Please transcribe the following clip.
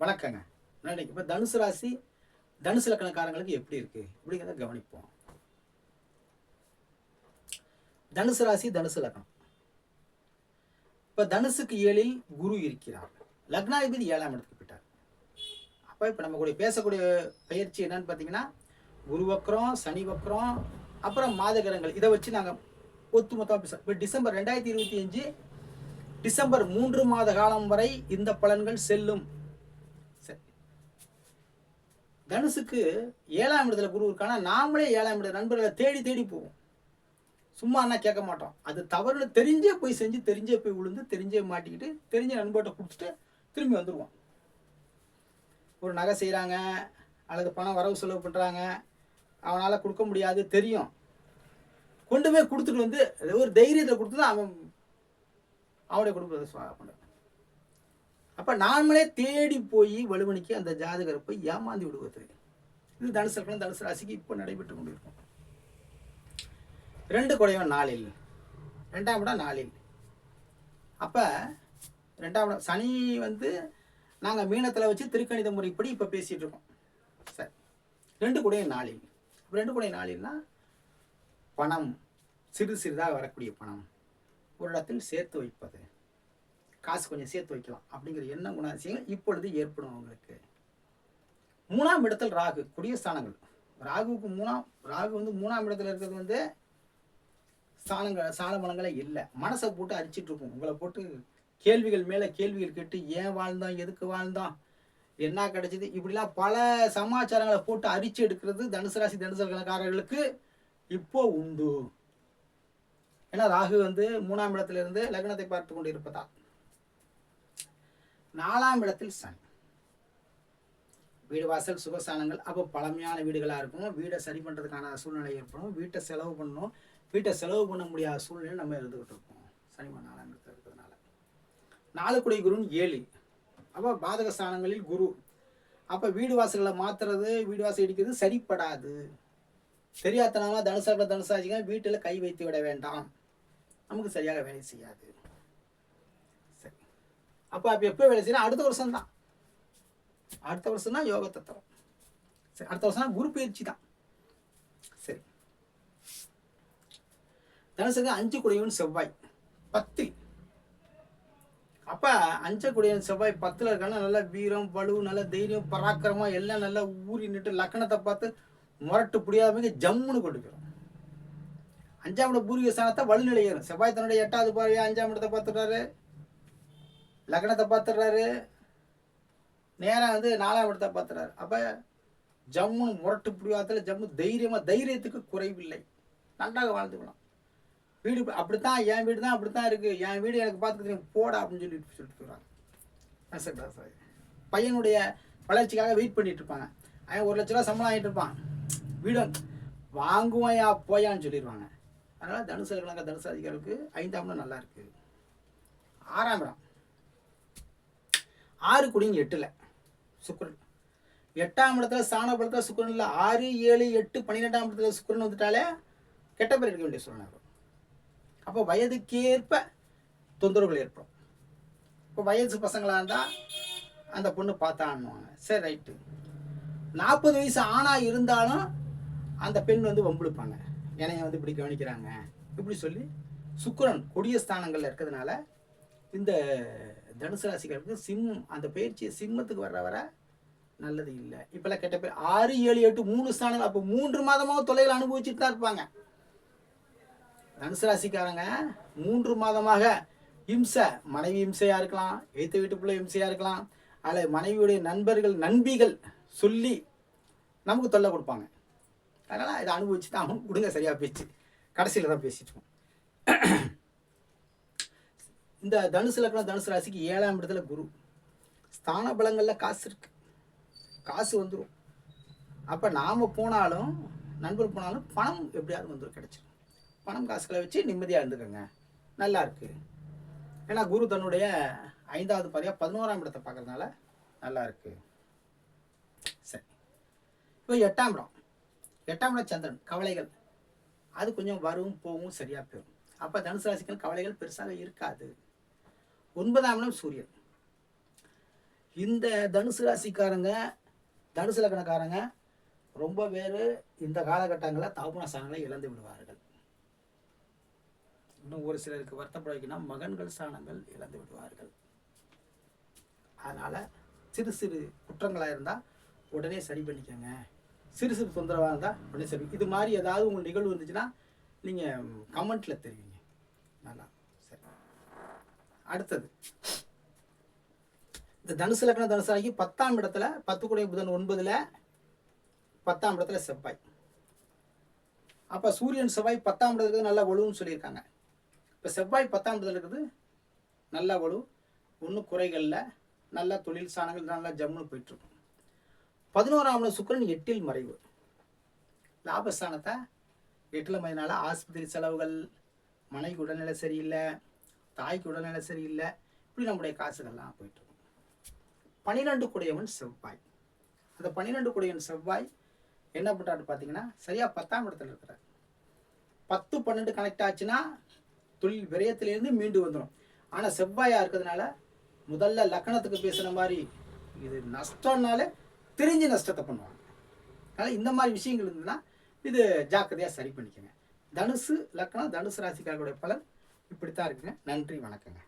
வணக்கங்க. நன்றி இப்போ தனுசு ராசி தனுசு லக்கணக்காரங்களுக்கு எப்படி இருக்கு? அப்படிங்கிறத கவனிப்போம். தனுசு ராசி தனுசு லக்னம். இப்போ தனுசுக்கு ஏழில் குரு இருக்கிறார். லக்னாதிபதி ஏழாம் இடத்துக்கு போயிட்டார். அப்போ இப்போ நம்ம கூட பேசக்கூடிய பயிற்சி என்னன்னு பார்த்தீங்கன்னா குரு வக்ரம் சனி வக்ரம் அப்புறம் மாதகரங்கள். இதை வச்சு நாங்கள் ஒத்துமொத்தமாக பேசுகிறோம் இப்போ டிசம்பர் ரெண்டாயிரத்தி இருபத்தி அஞ்சு டிசம்பர் மூன்று மாத காலம் வரை இந்த பலன்கள் செல்லும். தனுசுக்கு ஏழாம் இடத்துல குரு இருக்கானா நாமளே ஏழாம் இடத்துல நண்பர்களை தேடி தேடி போவோம். சும்மா என்ன கேட்க மாட்டோம். அது தவறுன்னு தெரிஞ்சே போய் செஞ்சு தெரிஞ்சே போய் விழுந்து தெரிஞ்சே மாட்டிக்கிட்டு தெரிஞ்ச நண்பர்கிட்ட கொடுத்துட்டு திரும்பி வந்துடுவோம் ஒரு நகை செய்கிறாங்க அல்லது பணம் வரவு செலவு பண்ணுறாங்க அவனால் கொடுக்க முடியாது தெரியும். கொண்டு போய் கொடுத்துட்டு வந்து ஒரு தைரியத்தை கொடுத்து தான் அவன் அவனுடைய குடும்பத்தை பண்ணுறான் அப்போ நாமளே தேடி போய் வலுவணிக்கு அந்த ஜாதகரை போய் ஏமாந்து விடுவது. இது தனுசு லக்னம் தனுசு ராசிக்கு இப்போ நடைபெற்று கொண்டிருக்கும். ரெண்டு குடைவன் நாளில். ரெண்டாம் இடம் நாளில். அப்போ ரெண்டாம் இடம் சனி வந்து நாங்கள் மீனத்தில் வச்சு திருக்கணித முறைப்படி இப்போ பேசிகிட்டு இருக்கோம். சரி. ரெண்டு குடையும் நாளில். ரெண்டு குடையும் நாளில்னா பணம் சிறு சிறிதாக வரக்கூடிய பணம். ஒரு இடத்தில் சேர்த்து வைப்பது. காசு கொஞ்சம் சேர்த்து வைக்கலாம் அப்படிங்கிற எண்ண குணாதிசயங்கள் இப்பொழுது ஏற்படும் அவங்களுக்கு. மூணாம் இடத்தில் ராகு குடியஸ்தானங்கள். ராகுவுக்கு மூணாம் ராகு வந்து மூணாம் இடத்துல இருக்கிறது வந்து சாணங்கள் ஸ்தான பலங்களே இல்லை. மனசை போட்டு அரிச்சிட்டு இருக்கும். உங்களை போட்டு கேள்விகள் மேலே கேள்விகள் கேட்டு ஏன் வாழ்ந்தோம் எதுக்கு வாழ்ந்தோம் என்ன கிடைச்சிது இப்படிலாம் பல சமாச்சாரங்களை போட்டு அரிச்சு எடுக்கிறது தனுசு ராசி தனுசு கணக்காரர்களுக்கு இப்போ உண்டு. ஏன்னா ராகு வந்து மூணாம் இடத்துல இருந்து லக்னத்தை பார்த்து கொண்டு இருப்பதா நாலாம் இடத்தில் சனி. வீடு வாசல் சுகஸ்தானங்கள் அப்போ பழமையான வீடுகளாக இருக்கும். வீடை சரி பண்ணுறதுக்கான சூழ்நிலை ஏற்படும். வீட்டை செலவு பண்ணணும். வீட்டை செலவு பண்ண முடியாத சூழ்நிலை நம்ம இருந்துக்கிட்டு இருக்கோம் சனிமன் நாலாம் இடத்துல இருக்கிறதுனால. நாலு குடி குருன்னு ஏழு. அப்போ பாதக ஸ்தானங்களில் குரு. அப்போ வீடு வாசல்களை மாற்றுறது வீடு வாசல் இடிக்கிறது சரிப்படாது. தெரியாதனால தனுசாக தனுசாச்சிங்க வீட்டில் கை வைத்து விட வேண்டாம். நமக்கு சரியாக வேலை செய்யாது. அப்போ அப்போ எப்போ வேலை செய்யணும்? அடுத்த வருஷம் தான். அடுத்த வருஷம் தான் யோக தத்துவம். சரி அடுத்த வருஷம் தான் குரு பயிற்சி தான். சரி. தனுசுக்கு அஞ்சு குடையவன் செவ்வாய் பத்து. அப்போ அஞ்சக்குடையவன் செவ்வாய் பத்தில் இருக்கான நல்ல வீரம் வலு நல்ல தைரியம் பராக்கிரமம் எல்லாம் நல்லா ஊறி நின்று லக்கணத்தை பார்த்து முரட்டு புடியாதவங்க ஜம்முன்னு கொண்டு போயிடும். அஞ்சாம் இட பூர்வீக ஸ்தானத்தை வலுநிலை ஏறும். செவ்வாய் தன்னுடைய எட்டாவது பார்வையா? அஞ்சாம் இடத்தை பார்த்துட்டாரு. லக்னத்தை பார்த்துடுறாரு. நேராக வந்து நாலாம் இடத்தை பார்த்துறாரு அப்போ ஜம்முன்னு முரட்டு பிடிவாதத்தில் ஜம்மு தைரியமாக தைரியத்துக்கு குறைவில்லை. நன்றாக வாழ்ந்துக்கலாம் வீடு அப்படி அப்படித்தான் என் வீடு தான் அப்படி தான் இருக்குது என் வீடு எனக்கு பார்த்துக்க தெரியும். போடா அப்படின்னு சொல்லிட்டு சொல்லிட்டு போயிடுவாங்க பையனுடைய வளர்ச்சிக்காக வெயிட் பண்ணிட்டு இருப்பாங்க. அவன் ஒரு லட்ச ரூபா சம்பளம் ஆகிட்டு இருப்பான். வீடு வாங்குவாயா போயான்னு சொல்லிடுவாங்க. அதனால் தனுசு கணக்க தனுசு அதிகாரிகளுக்கு ஐந்தாம் இடம் நல்லா இருக்குது ஆறாம் இடம். ஆறு குடிங்க எட்டில். சுக்கரன். எட்டாம் இடத்துல சாண படத்தில் சுக்கரன் இல்லை ஆறு ஏழு எட்டு பன்னிரெண்டாம் இடத்துல சுக்கரன் வந்துட்டாலே கெட்ட பேர் எடுக்க வேண்டிய சூழ்நிலை அப்போ வயதுக்கேற்ப தொந்தரவுகள் ஏற்படும். இப்போ வயசு பசங்களாக இருந்தால் அந்த பொண்ணு பார்த்தான்னுவாங்க. சரி ரைட்டு நாற்பது வயசு ஆணாக இருந்தாலும் அந்த பெண் வந்து வம்பிழுப்பாங்க. என்னைய வந்து இப்படி கவனிக்கிறாங்க. இப்படி சொல்லி சுக்கரன் கொடிய ஸ்தானங்களில் இருக்கிறதுனால இந்த தனுசு ராசிக்காரருக்கு சிம் அந்த பயிற்சி சிம்மத்துக்கு வர்ற வர நல்லது இல்லை. இப்போல்லாம் கெட்ட பேர் ஆறு ஏழு எட்டு மூணு ஸ்தானங்கள். அப்போ மூன்று மாதமாக தொலைகள் அனுபவிச்சுட்டு தான் இருப்பாங்க. தனுசு ராசிக்காரங்க மூன்று மாதமாக இம்சை மனைவி இம்சையாக இருக்கலாம் எய்த்த வீட்டுக்குள்ளே இம்சையாக இருக்கலாம் அல்லது மனைவியுடைய நண்பர்கள் நண்பிகள் சொல்லி நமக்கு தொல்லை கொடுப்பாங்க. அதனால் இதை அனுபவிச்சு தான் கொடுங்க சரியாக பேச்சு கடைசியில் தான் பேசிட்டு இந்த தனுசு லக்னம் தனுசு ராசிக்கு ஏழாம் இடத்துல குரு. ஸ்தான பலங்களில் காசு இருக்கு. காசு வந்துடும் அப்போ நாம் போனாலும் நண்பர் போனாலும் பணம் எப்படியாவது வந்துடும் கிடச்சிடும் பணம் காசுகளை வச்சு நிம்மதியாக இருந்துக்கோங்க. நல்லா இருக்கு. ஏன்னா குரு தன்னுடைய ஐந்தாவது பாரியாக பதினோராம் இடத்தை பார்க்கறதுனால நல்லா இருக்கு. சரி. இப்போ எட்டாம் இடம். எட்டாம் இடம் சந்திரன் கவலைகள். அது கொஞ்சம் வரும் போகும் சரியாக போயிடும் அப்போ தனுசு ராசிக்கு கவலைகள் பெருசாக இருக்காது. ஒன்பதாம் இடம் சூரியன். இந்த தனுசு ராசிக்காரங்க தனுசு லக்கணக்காரங்க ரொம்ப பேர் இந்த காலகட்டங்களில் தாபன ஸ்தானங்களை இழந்து விடுவார்கள். இன்னும் ஒரு சிலருக்கு வருத்தப்பட வைக்கணும்னா மகன்கள் ஸ்தானங்கள் இழந்து விடுவார்கள். அதனால் சிறு சிறு குற்றங்களாக இருந்தால் உடனே சரி பண்ணிக்கோங்க. சிறு சிறு தொந்தரவாக இருந்தால் உடனே சரி இது மாதிரி ஏதாவது உங்களுக்கு நிகழ்வு இருந்துச்சுன்னா நீங்கள் கமெண்ட்டில் தெரிவிங்க. நல்லா. அடுத்தது. இந்த தனுசு லக்னம் தனுசு பத்தாம் இடத்துல பத்து கூடிய புதன் ஒன்பதுல பத்தாம் இடத்துல செவ்வாய். அப்போ சூரியன் செவ்வாய் பத்தாம் இடத்துல இருக்கிறது நல்லா வலுன்னு சொல்லியிருக்காங்க. இப்போ செவ்வாய் பத்தாம் இடத்துல இருக்குது நல்லா வலு ஒன்றும் குறைகளில் நல்ல தொழில் சாணங்கள் நல்லா ஜம்முன்னு போயிட்டுருக்கும். பதினோராம் இடம் எட்டில் மறைவு. லாபஸ்தானத்தை எட்டில் மறைனால ஆஸ்பத்திரி செலவுகள் மனைவி உடல்நிலை சரியில்லை தாய்க்கு உடல்நிலை சரியில்லை. இப்படி நம்முடைய காசுகள்லாம் போயிட்டுருக்கும் பன்னிரெண்டு குடையவன் செவ்வாய். அந்த பன்னிரெண்டு குடையவன் செவ்வாய் என்ன பண்ணுறாரு பார்த்தீங்கன்னா சரியாக பத்தாம் இடத்துல இருக்கிறார். பத்து பன்னெண்டு கனெக்ட் ஆச்சுன்னா தொழில் விரயத்திலேருந்து மீண்டு வந்துடும் ஆனால் செவ்வாயாக இருக்கிறதுனால முதல்ல லக்கணத்துக்கு பேசுகிற மாதிரி இது நஷ்டம்னாலே தெரிஞ்சு நஷ்டத்தை பண்ணுவாங்க. அதனால் இந்த மாதிரி விஷயங்கள் இருந்ததுன்னா இது ஜாக்கிரதையாக சரி பண்ணிக்கோங்க. தனுசு லக்கணம் தனுசு ராசிக்காரர்களுடைய பலன் இப்படித்தான் இருக்குங்க நன்றி வணக்கங்க.